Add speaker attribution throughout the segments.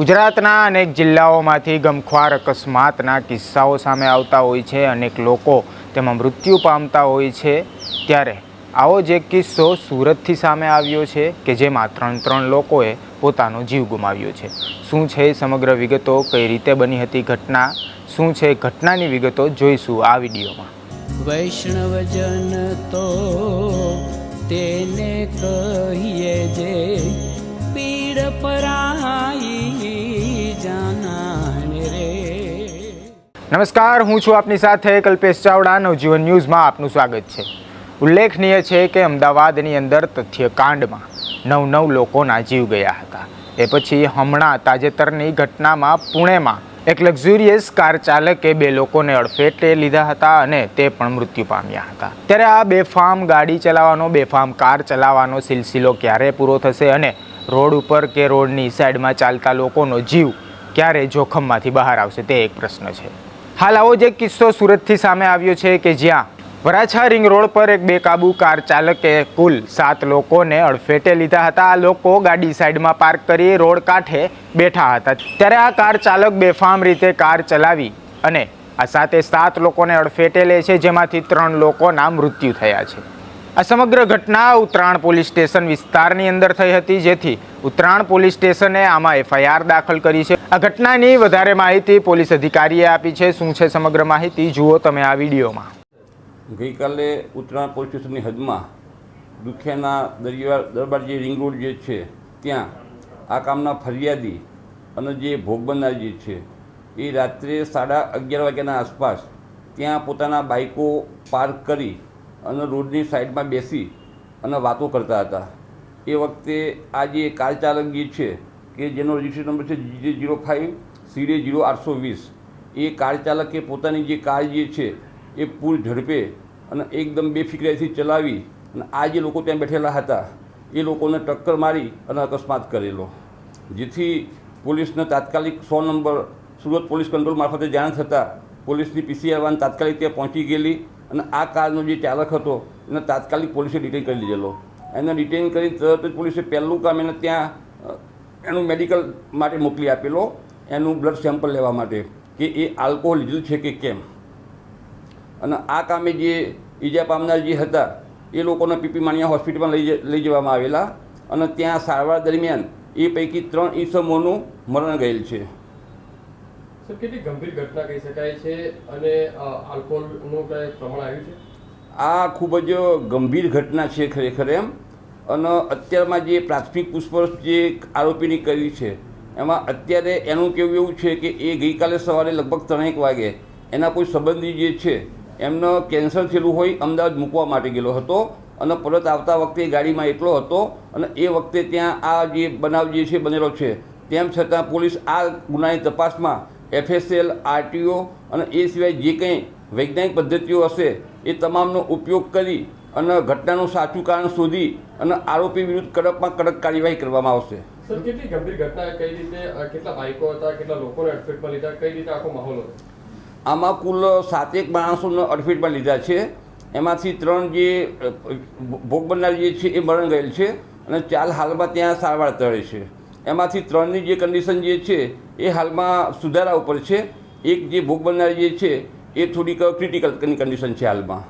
Speaker 1: ગુજરાતના અનેક જિલ્લાઓમાંથી ગમખ્વાર અકસ્માતના કિસ્સાઓ સામે આવતા હોય છે. અનેક લોકો તેમાં મૃત્યુ પામતા હોય છે. ત્યારે આવો જ એક કિસ્સો સુરતથી સામે આવ્યો છે કે જેમાં ત્રણ ત્રણ લોકોએ પોતાનો જીવ ગુમાવ્યો છે. શું છે સમગ્ર વિગતો? કઈ રીતે બની હતી ઘટના? શું છે ઘટનાની વિગતો? જોઈશું આ વિડીયોમાં.
Speaker 2: વૈષ્ણવજન તો તેને કહીએ જે પીડ પરાઈ
Speaker 1: નમસ્કાર, હું છું આપની સાથે કલ્પેશ ચાવડા, નવજીવન ન્યૂઝમાં આપનું સ્વાગત છે. ઉલ્લેખનીય છે કે અમદાવાદની અંદર તથ્યકાંડમાં નવ નવ લોકોના જીવ ગયા હતા. એ પછી હમણાં તાજેતરની ઘટનામાં પુણેમાં એક લક્ઝુરિયસ કાર ચાલકે બે લોકોને અડફેટે લીધા હતા અને તે પણ મૃત્યુ પામ્યા હતા. ત્યારે આ બેફામ ગાડી ચલાવવાનો, બેફામ કાર ચલાવવાનો સિલસિલો ક્યારે પૂરો થશે અને રોડ ઉપર કે રોડની સાઈડમાં ચાલતા લોકોનો જીવ ક્યારે જોખમમાંથી બહાર આવશે તે એક પ્રશ્ન છે. હાલ આવો જ એક કિસ્સો સુરતથી સામે આવ્યો છે કે જ્યાં વરાછા રિંગ રોડ પર એક બેકાબુ કાર ચાલકે કુલ સાત લોકોને અડફેટે લીધા હતા. આ લોકો ગાડી સાઈડમાં પાર્ક કરી રોડ કાંઠે બેઠા હતા. ત્યારે આ કાર ચાલક બેફામ રીતે કાર ચલાવી અને આ સાથે સાત લોકોને અડફેટે લે છે, જેમાંથી ત્રણ લોકોના મૃત્યુ થયા છે. આ સમગ્ર ઘટના ઉત્તરાયણ પોલીસ સ્ટેશન વિસ્તારની અંદર થઈ હતી, જેથી ઉત્તરાયણ પોલીસ સ્ટેશને આમાં એફઆઈઆર દાખલ કરી છે. આ ઘટનાની વધારે માહિતી પોલીસ અધિકારીએ આપી છે. શું છે સમગ્ર માહિતી? જુઓ તમે આ વિડીયોમાં.
Speaker 3: ગઈકાલે ઉત્તરાયણ પોલીસ સ્ટેશનની હદમાં દુખિયાના દરિયા દરબાર જે રિંગ રોડ જે છે, ત્યાં આ કામના ફરિયાદી અને જે ભોગ બનનાર જે છે, એ રાત્રે સાડા અગિયાર વાગ્યાના આસપાસ ત્યાં પોતાના બાઇકો પાર્ક કરી અને રોડની સાઈડમાં બેસી અને વાતો કરતા હતા. એ વખતે આ જે કાર ચાલક જે છે, કે જેનો રજિસ્ટ્રેશન નંબર છે જે જીરો ફાઇવ સીડે જીરો આઠસો વીસ, એ કાર ચાલકે પોતાની જે કાર જે છે, એ પૂર ઝડપે અને એકદમ બેફિકરાઈથી ચલાવી અને આ જે લોકો ત્યાં બેઠેલા હતા, એ લોકોને ટક્કર મારી અને અકસ્માત કરેલો. જેથી પોલીસને તાત્કાલિક સો નંબર, સુરત પોલીસ કંટ્રોલ મારફતે જાણ થતાં પોલીસની પીસીઆર વાન તાત્કાલિક ત્યાં પહોંચી ગયેલી અને આ કારનો જે ચાલક હતો, એને તાત્કાલિક પોલીસે ડિટેન કરી લીધેલો. એને ડિટેન કરી તરત જ પોલીસે પહેલું કામ એને ત્યાં એનું મેડિકલ માટે મોકલી આપેલો, એનું બ્લડ સેમ્પલ લેવા માટે કે એ આલ્કોહોલ લીધેલું છે કે કેમ. અને આ કામે જે ઈજા પામનાર જે હતા, એ લોકોને પીપી માણિયા હોસ્પિટલમાં લઈ લઈ જવામાં આવેલા. અને ત્યાં સારવાર દરમિયાન એ પૈકી ત્રણ ઈસમોનું મરણ ગયેલ છે.
Speaker 4: ગંભીર ઘટના કહી શકાય છે અને આલ્કોહોલનું કઈ છે?
Speaker 3: આ ખૂબ જ ગંભીર ઘટના છે ખરેખર એમ. અને અત્યારમાં જે પ્રાથમિક પૂછપરછ જે આરોપીની કરી છે, એમાં અત્યારે એનું કહેવું એવું છે કે એ ગઈકાલે સવારે લગભગ ત્રણેક વાગે એના કોઈ સંબંધી જે છે, એમનો કેન્સર થયેલું હોય, અમદાવાદ મૂકવા માટે ગયેલો હતો અને પરત આવતા વખતે ગાડીમાં એકલો હતો અને એ વખતે ત્યાં આ જે બનાવ જે છે બનેલો છે, તેમ છતાં પોલીસ આ ગુનાની તપાસમાં એફએસએલ આરટીઓ અને એ સિવાય જે કંઈ વૈજ્ઞાનિક પદ્ધતિઓ હશે એ તમામનો ઉપયોગ કરી અને ઘટનાનું સાચું કારણ શોધી અને આરોપી વિરુદ્ધ કડકમાં કડક કાર્યવાહી કરવામાં આવશે.
Speaker 4: સર કેટલી ગંભીર ઘટના કઈ રીતે કેટલા બાઇકો હતા કેટલા લોકોને અડફેટમાં લીધા કઈ રીતે આખો માહોલ હતો?
Speaker 3: આમાં કુલ સાતેક માણસોને અડફેટમાં લીધા છે. એમાંથી ત્રણ જે ભોગ બનનાર જે છે એ મરણ ગયેલ છે અને ચાર હાલમાં ત્યાં સારવાર તળે છે. એમાંથી ત્રણની જે કન્ડિશન જે છે, એ હાલમાં સુધારા ઉપર છે. એક જે ભોગ બનનાર જે છે, એ થોડીક ક્રિટિકલ કન્ડિશન છે હાલમાં.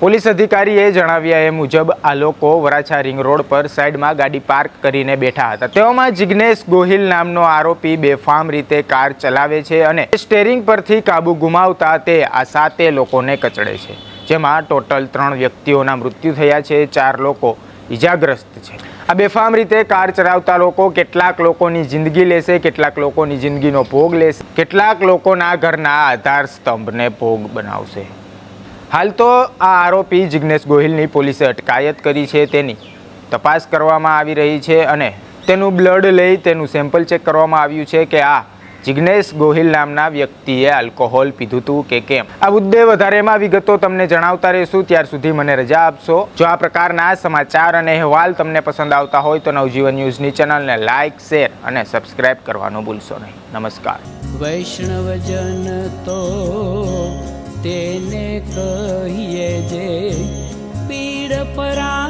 Speaker 1: પોલીસ અધિકારીએ જણાવ્યા એ મુજબ, આ લોકો વરાછા રિંગ રોડ પર સાઈડમાં ગાડી પાર્ક કરીને બેઠા હતા. તેઓમાં જિગ્નેશ ગોહિલ નામનો આરોપી બેફામ રીતે કાર ચલાવે છે અને સ્ટેરિંગ પરથી કાબુ ગુમાવતા તે આ સાતે લોકોને કચડે છે. જેમાં ટોટલ ત્રણ વ્યક્તિઓના મૃત્યુ થયા છે, ચાર લોકો ઈજાગ્રસ્ત છે. આ બેફામ રીતે કાર ચલાવતા લોકો કેટલાક લોકોની જિંદગી લેશે, કેટલાક લોકોની જિંદગીનો ભોગ લેશે, કેટલાક લોકોના ઘરના આધાર સ્તંભને ભોગ બનાવશે. હાલ તો આ આરોપી જિગ્નેશ ગોહિલની પોલીસે અટકાયત કરી છે તેની તપાસ કરવામાં આવી રહી છે અને તેનું બ્લડ લઈ તેનું સેમ્પલ ચેક કરવામાં આવ્યું છે કે આ જિગ્નેશ ગોહિલ નામના વ્યક્તિએ આલ્કોહોલ પીધું હતું કે કેમ? આ મુદ્દે વધારેમાં વિગતો તમને જણાવતા રહીશું. ત્યાર સુધી મને રજા આપશો. જો આ પ્રકારના સમાચાર અને અહેવાલ તમને પસંદ આવતા હોય તો નવજીવન ન્યૂઝની ચેનલને લાઇક શેર અને સબસ્ક્રાઇબ કરવાનું ભૂલશો નહીં. નમસ્કાર.
Speaker 2: વૈષ્ણવજન તો તેને કહીએ જે પીડ જાના